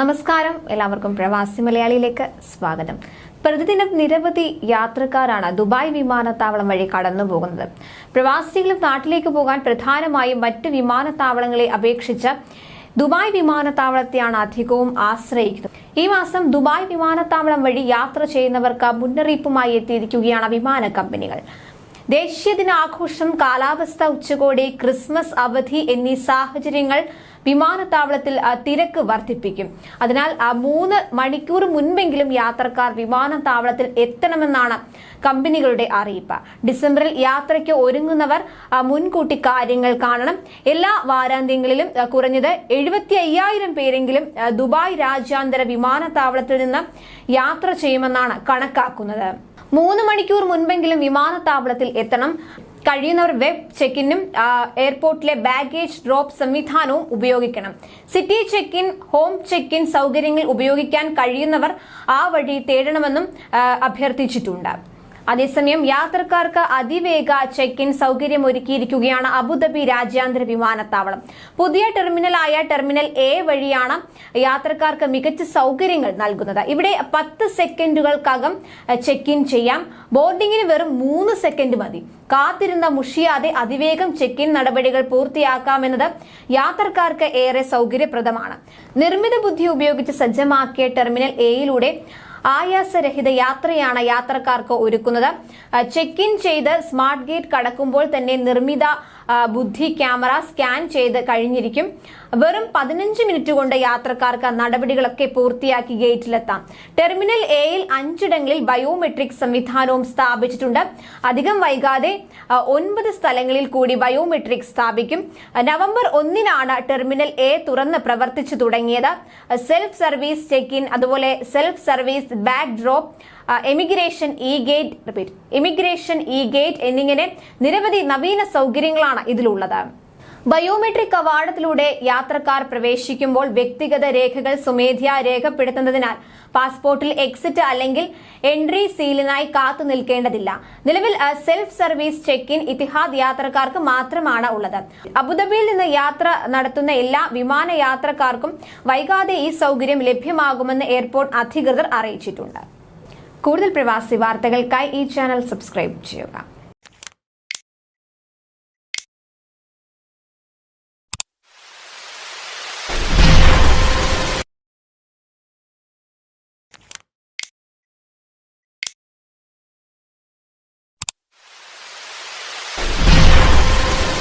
നമസ്കാരം. എല്ലാവർക്കും പ്രവാസി മലയാളിയിലേക്ക് സ്വാഗതം. പ്രതിദിനം നിരവധി യാത്രക്കാരാണ് ദുബായ് വിമാനത്താവളം വഴി കടന്നു പോകുന്നത്. പ്രവാസികളും നാട്ടിലേക്ക് പോകാൻ പ്രധാനമായും മറ്റ് വിമാനത്താവളങ്ങളെ അപേക്ഷിച്ച് ദുബായ് വിമാനത്താവളത്തെയാണ് അധികവും ആശ്രയിക്കുന്നത്. ഈ മാസം ദുബായ് വിമാനത്താവളം വഴി യാത്ര ചെയ്യുന്നവർക്ക് മുന്നറിയിപ്പുമായി എത്തിയിരിക്കുകയാണ് വിമാന കമ്പനികൾ. ദേശീയ ദിനാഘോഷം കാലാവസ്ഥ ഉച്ചകോടി ക്രിസ്മസ് അവധി എന്നീ സാഹചര്യങ്ങൾ വിമാനത്താവളത്തിൽ തിരക്ക് വർദ്ധിപ്പിക്കും. അതിനാൽ മൂന്ന് മണിക്കൂർ മുൻപെങ്കിലും യാത്രക്കാർ വിമാനത്താവളത്തിൽ എത്തണമെന്നാണ് കമ്പനികളുടെ അറിയിപ്പ്. ഡിസംബറിൽ യാത്രയ്ക്ക് ഒരുങ്ങുന്നവർ മുൻകൂട്ടി കാര്യങ്ങൾ കാണണം. എല്ലാ വാരാന്ത്യങ്ങളിലും കുറഞ്ഞത് എഴുപത്തി അയ്യായിരം പേരെങ്കിലും ദുബായ് രാജ്യാന്തര വിമാനത്താവളത്തിൽ നിന്ന് യാത്ര ചെയ്യുമെന്നാണ് കണക്കാക്കുന്നത്. മൂന്ന് മണിക്കൂർ മുൻപെങ്കിലും വിമാനത്താവളത്തിൽ എത്തണം. കഴിയുന്നവർ വെബ് ചെക്കിനും എയർപോർട്ടിലെ ബാഗേജ് ഡ്രോപ്പ് സംവിധാനവും ഉപയോഗിക്കണം. City check in home check in സൗകര്യങ്ങൾ ഉപയോഗിക്കാൻ കഴിയുന്നവർ ആ വഴി തേടണമെന്നും അഭ്യർത്ഥിച്ചിട്ടുണ്ട്. അതേസമയം യാത്രക്കാർക്ക് അതിവേഗ ചെക്ക് ഇൻ സൗകര്യം ഒരുക്കിയിരിക്കുകയാണ് അബുദാബി രാജ്യാന്തര വിമാനത്താവളം. പുതിയ ടെർമിനലായ ടെർമിനൽ എ വഴിയാണ് യാത്രക്കാർക്ക് മികച്ച സൗകര്യങ്ങൾ നൽകുന്നത്. ഇവിടെ പത്ത് സെക്കൻഡുകൾക്കകം ചെക്ക് ഇൻ ചെയ്യാം. ബോർഡിങ്ങിന് വെറും മൂന്ന് സെക്കൻഡ് മതി. കാത്തിരുന്ന മുഷിയാതെ അതിവേഗം ചെക്ക് ഇൻ നടപടികൾ പൂർത്തിയാക്കാമെന്നത് യാത്രക്കാർക്ക് ഏറെ സൗകര്യപ്രദമാണ്. നിർമ്മിത ബുദ്ധി ഉപയോഗിച്ച് സജ്ജമാക്കിയ ടെർമിനൽ എയിലൂടെ ആയാസരഹിത യാത്രയാണ് യാത്രക്കാർക്ക് ഒരുക്കുന്നത്. ചെക്ക് ഇൻ ചെയ്ത് സ്മാർട്ട് ഗേറ്റ് കടക്കുമ്പോൾ തന്നെ നിർമ്മിത ബുദ്ധി ക്യാമറ സ്കാൻ ചെയ്ത് കഴിഞ്ഞിരിക്കും. വെറും പതിനഞ്ച് മിനിറ്റ് കൊണ്ട് യാത്രക്കാർക്ക് നടപടികളൊക്കെ പൂർത്തിയാക്കി ഗേറ്റിലെത്താം. ടെർമിനൽ എയിൽ അഞ്ചിടങ്ങളിൽ ബയോമെട്രിക് സംവിധാനവും സ്ഥാപിച്ചിട്ടുണ്ട്. അധികം വൈകാതെ ഒൻപത് സ്ഥലങ്ങളിൽ കൂടി ബയോമെട്രിക് സ്ഥാപിക്കും. നവംബർ ഒന്നിനാണ് ടെർമിനൽ എ തുറന്ന് പ്രവർത്തിച്ചു തുടങ്ങിയത്. സെൽഫ് സർവീസ് ചെക്ക് ഇൻ അതുപോലെ self service bag drop emigration e gate repeat immigration e gate എന്നിങ്ങനെ നിരവധി നവീന സൗകര്യങ്ങളാണ് ഇതിലുള്ളത്. ബയോമെട്രിക് കവാടത്തിലൂടെ യാത്രക്കാർ പ്രവേശിക്കുമ്പോൾ വ്യക്തിഗത രേഖകൾ സ്വമേധ്യാ രേഖപ്പെടുത്തുന്നതിനാൽ പാസ്പോർട്ടിൽ എക്സിറ്റ് അല്ലെങ്കിൽ എൻട്രി സീലിനായി കാത്തു നിൽക്കേണ്ടതില്ല. നിലവിൽ self service check in Etihad യാത്രക്കാർക്ക് മാത്രമാണ് ഉള്ളത്. അബുദാബിയിൽ നിന്ന് യാത്ര നടത്തുന്ന എല്ലാ വിമാന യാത്രക്കാർക്കും വൈകാതെ ഈ സൗകര്യം ലഭ്യമാകുമെന്ന് എയർപോർട്ട് അധികൃതർ അറിയിച്ചിട്ടുണ്ട്. കൂടുതൽ പ്രവാസി വാർത്തകൾക്കായി ഈ ചാനൽ സബ്സ്ക്രൈബ് ചെയ്യുക.